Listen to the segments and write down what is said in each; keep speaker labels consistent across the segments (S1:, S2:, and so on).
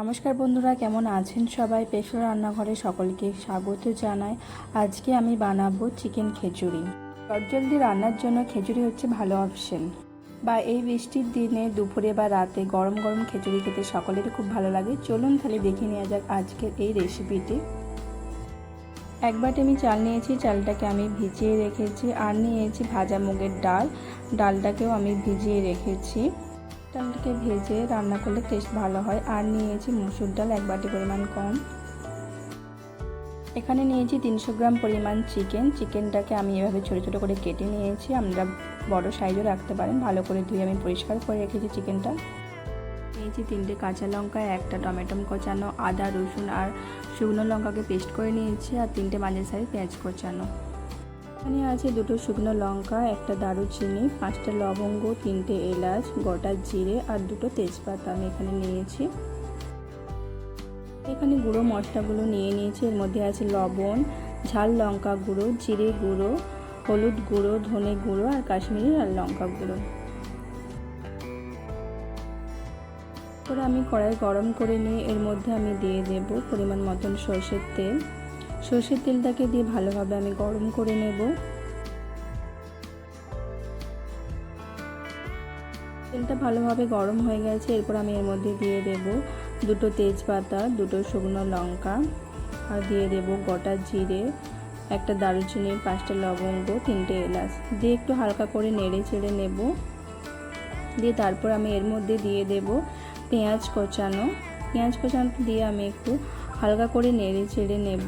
S1: নমস্কার বন্ধুরা, কেমন আছেন সবাই? পেশো রান্নাঘরে সকলকে স্বাগত জানাই। আজকে আমি বানাবো চিকেন খিচুড়ি। চটজলদি রান্নার জন্য খিচুড়ি হচ্ছে ভালো অপশন বা এই বৃষ্টির দিনে দুপুরে বা রাতে গরম গরম খিচুড়ি খেতে সকলেরই খুব ভালো লাগে। চলুন তাহলে দেখে নেওয়া যাক আজকের এই রেসিপিটি এক বাটি আমি চাল নিয়েছি, চালটাকে আমি ভিজিয়ে রেখেছি। আর নিয়েছি ভাজা মুগের ডাল। ডালটাকেও আমি ভিজিয়ে রেখেছি। ডালটাকে ভেজে রান্না করলে টেস্ট ভালো হয়। আর নিয়েছি মুসুর ডাল, এক বাটি পরিমাণ কম। এখানে নিয়েছি তিনশো গ্রাম পরিমাণ চিকেন চিকেনটাকে আমি এভাবে ছোটো ছোটো করে কেটে নিয়েছি। আমরা বড় সাইজও রাখতে পারেন। ভালো করে ধুয়ে আমি পরিষ্কার করে রেখেছি চিকেনটা নিয়েছি তিনটে কাঁচা লঙ্কা, একটা টমেটো কোচানো, আদা, রসুন আর শুকনো লঙ্কাকে পেস্ট করে নিয়েছি। আর তিনটে মাঝের সাইজ পেঁয়াজ কোচানো। এখানে আছে দুটো শুকনো লঙ্কা, একটা দারুচিনি, পাঁচটা লবঙ্গ, তিনটে এলাচ, গোটা জিরে আর দুটো তেজপাতা আমি এখানে নিয়েছি। এখানে গুঁড়ো মশলাগুলো নিয়ে নিয়েছি, এর মধ্যে আছে লবণ, ঝাল লঙ্কা গুঁড়ো, জিরে গুঁড়ো, হলুদ গুঁড়ো, ধনে গুঁড়ো আর কাশ্মীরি আর লঙ্কা গুঁড়ো। করে আমি কড়াই গরম করে নিয়ে এর মধ্যে আমি দিয়ে দেব পরিমাণ মতন সর্ষের তেল। সর্ষের তেলটাকে দিয়ে ভালোভাবে আমি গরম করে নেব। তেলটা ভালোভাবে গরম হয়ে গেছে, এরপর আমি এর মধ্যে দিয়ে দেব দুটো তেজপাতা, দুটো শুকনো লঙ্কা, আর দিয়ে দেব গোটা জিরে, একটা দারুচিনি পাঁচটা লবঙ্গ, তিনটে এলাচ। দিয়ে একটু হালকা করে নেড়ে চেড়ে নেব। দিয়ে তারপর আমি এর মধ্যে দিয়ে দেব পেঁয়াজ কোচানো। পেঁয়াজ কোচানো দিয়ে আমি একটু হালকা করে নেড়ে চেড়ে নেব।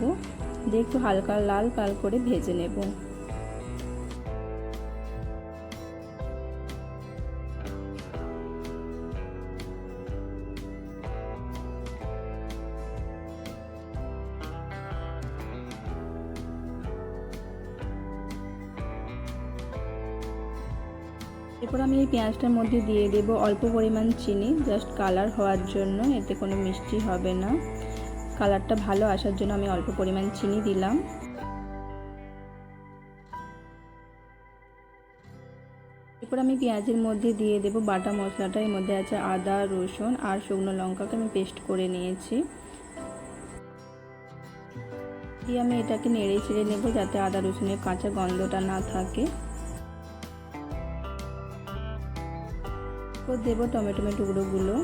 S1: দিয়ে একটু হালকা লাল কাল করে ভেজে নেব। এরপর আমি এই পেঁয়াজটার মধ্যে দিয়ে দেব অল্প পরিমাণ চিনি জাস্ট কালার হওয়ার জন্য, এতে কোনো মিষ্টি হবে না। কালারটা ভালো আসার জন্য আমি অল্প পরিমাণ চিনি দিলাম। এরপর আমি পেঁয়াজের মধ্যে দিয়ে দেব বাটা মশলাটা, এর মধ্যে আছে আদা, রসুন আর শুকনো লঙ্কাকে আমি পেস্ট করে নিয়েছি। দিয়ে আমি এটাকে নেড়ে ছেড়ে নেব যাতে আদা, রসুনের কাঁচা গন্ধটা না থাকে। দেবো টমেটো টুকরোগুলো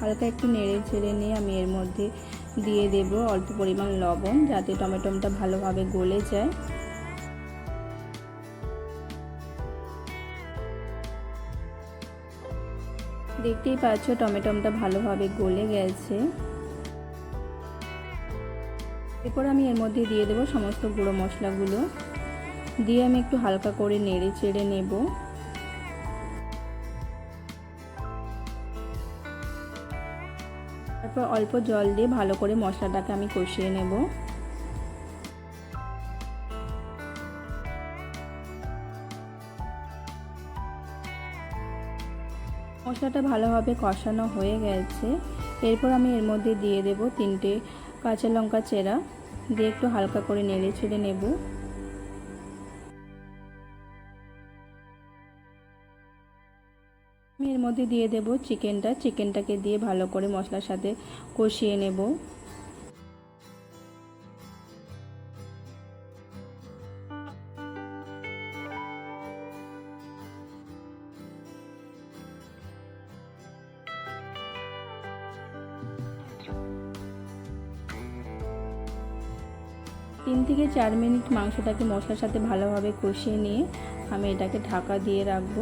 S1: হালকা একটু নেড়ে ছেড়ে নিয়ে আমি এর মধ্যে দিয়ে দেব অল্প পরিমাণ লবণ যাতে টমেটোটা ভালোভাবে গলে যায়। দেখতেই পাচ্ছ টমেটোটা ভালোভাবে গলে গেছে। এরপর আমি এর মধ্যে দিয়ে দেবো সমস্ত গুঁড়ো মশলাগুলো। দিয়ে আমি একটু হালকা করে নেড়ে চেড়ে নেব। তারপর অল্প জল দিয়ে ভালো করে মশলাটাকে আমি কষিয়ে নেব। মশলাটা ভালোভাবে কষানো হয়ে গেছে। এরপর আমি এর মধ্যে দিয়ে দেব তিনটে কাঁচা লঙ্কা চেরা। দিয়ে একটু হালকা করে নেড়ে ছেড়ে নেব। এর মধ্যে দিয়ে দেব চিকেনটা। চিকেনটাকে দিয়ে ভালো করে মশলার সাথে কষিয়ে নেব। তিন থেকে চার মিনিট মাংসটাকে মশলার সাথে ভালোভাবে কষিয়ে নিয়ে আমি এটাকে ঢাকা দিয়ে রাখব।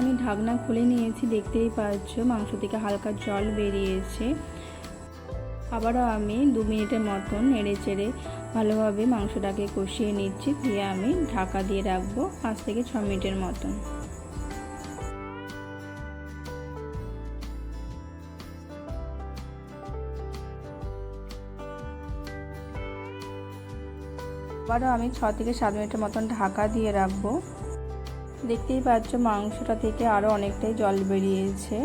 S1: আমি ঢাকনা খুলে নিয়েছি, দেখতেই পাচ্ছ মাংস থেকে হালকা জল বেরিয়েছে। আবারও আমি দু মিনিটের মতন নেড়ে চেড়ে ভালোভাবে মাংসটাকে কষিয়ে নিচ্ছি দিয়ে আমি ঢাকা দিয়ে রাখব পাঁচ থেকে ছ মিনিটের মতন। আবারও আমি ছ থেকে সাত মিনিটের মতন ঢাকা দিয়ে রাখব। দেখতেই পাচ্ছ মাংসটা থেকে আরও অনেকটাই জল বেরিয়েছে।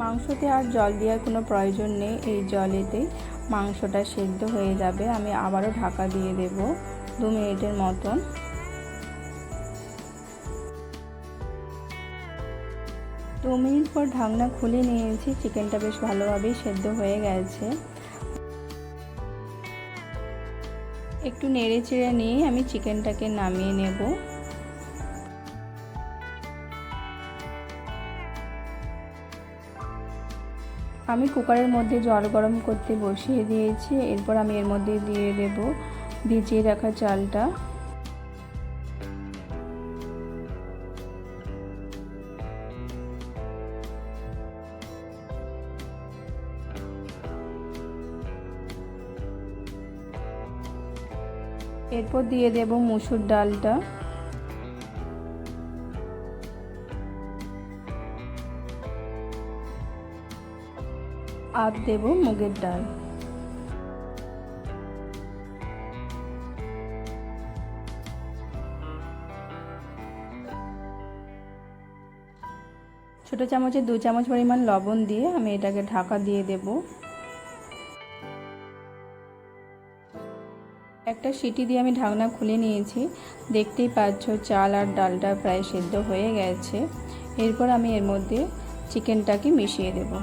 S1: মাংসতে আর জল দেওয়ার কোনো প্রয়োজন নেই, এই জলেতেই মাংসটা সেদ্ধ হয়ে যাবে। আমি আবারও ঢাকা দিয়ে দেব দু মিনিটের মতন। দু মিনিট পর ঢাকনা খুলে নিয়েছি, চিকেনটা বেশ ভালোভাবেই সেদ্ধ হয়ে গেছে। একটু নেড়ে চেড়ে নিয়ে আমি চিকেনটাকে নামিয়ে নেব। আমি কুকারের মধ্যে জল গরম করতে বসিয়ে দিয়েছি, এরপর আমি এর মধ্যে দিয়ে দেব ভিজিয়ে রাখা চালটা। এরপর দিয়ে দেব মুসুর ডালটা। আর দেব মুগের ডাল। ছোটো চামচে দু চামচ পরিমাণ লবণ দিয়ে আমি এটাকে ঢাকা দিয়ে দেব। একটা সিটি দিয়ে আমি ঢাকনা খুলে নিয়েছি। দেখতেই পাচ্ছ, চাল আর ডালটা প্রায় সেদ্ধ হয়ে গেছে। এরপর আমি এর মধ্যে চিকেনটাকে মিশিয়ে দেবো।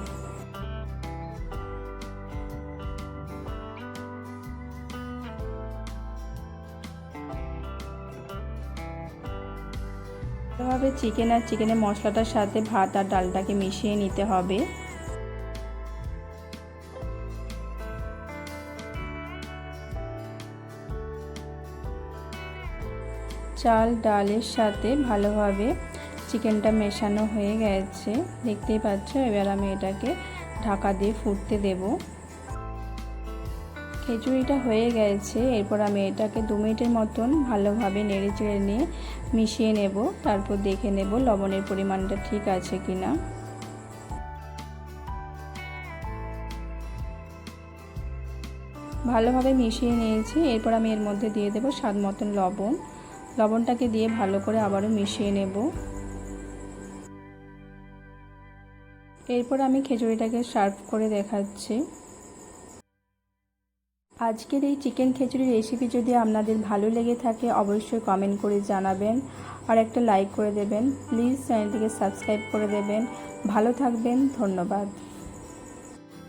S1: ভালোভাবে চিকেন আর চিকেনের মশলাটার সাথে ভাত আর ডালটাকে মিশিয়ে নিতে হবে। চাল ডালের সাথে ভালোভাবে চিকেনটা মেশানো হয়ে গেছে। দেখতেই পাচ্ছ, এবার আমি এটাকে ঢাকা দিয়ে ফুটতে দেবো। খিচুড়িটা হয়ে গেছে, এরপর আমি এটাকে দু মিনিটের মতন ভালোভাবে নেড়ে চেড়ে নিয়ে মিশিয়ে নেব। তারপর দেখে নেব লবণের পরিমাণটা ঠিক আছে কি না ভালোভাবে মিশিয়ে নিয়েছি, এরপর আমি এর মধ্যে দিয়ে দেব স্বাদ মতন লবণ। লবণটাকে দিয়ে ভালো করে আবারও মিশিয়ে নেব। এরপর আমি খিচুড়িটাকে সার্ভ করে দেখাচ্ছি। আজকের এই চিকেন খিচুড়ি রেসিপি যদি আপনাদের ভালো লেগে থাকে, অবশ্যই কমেন্ট করে জানাবেন আর একটা লাইক করে দেবেন। প্লিজ চ্যানেলটিকে সাবস্ক্রাইব করে দেবেন। ভালো থাকবেন, ধন্যবাদ।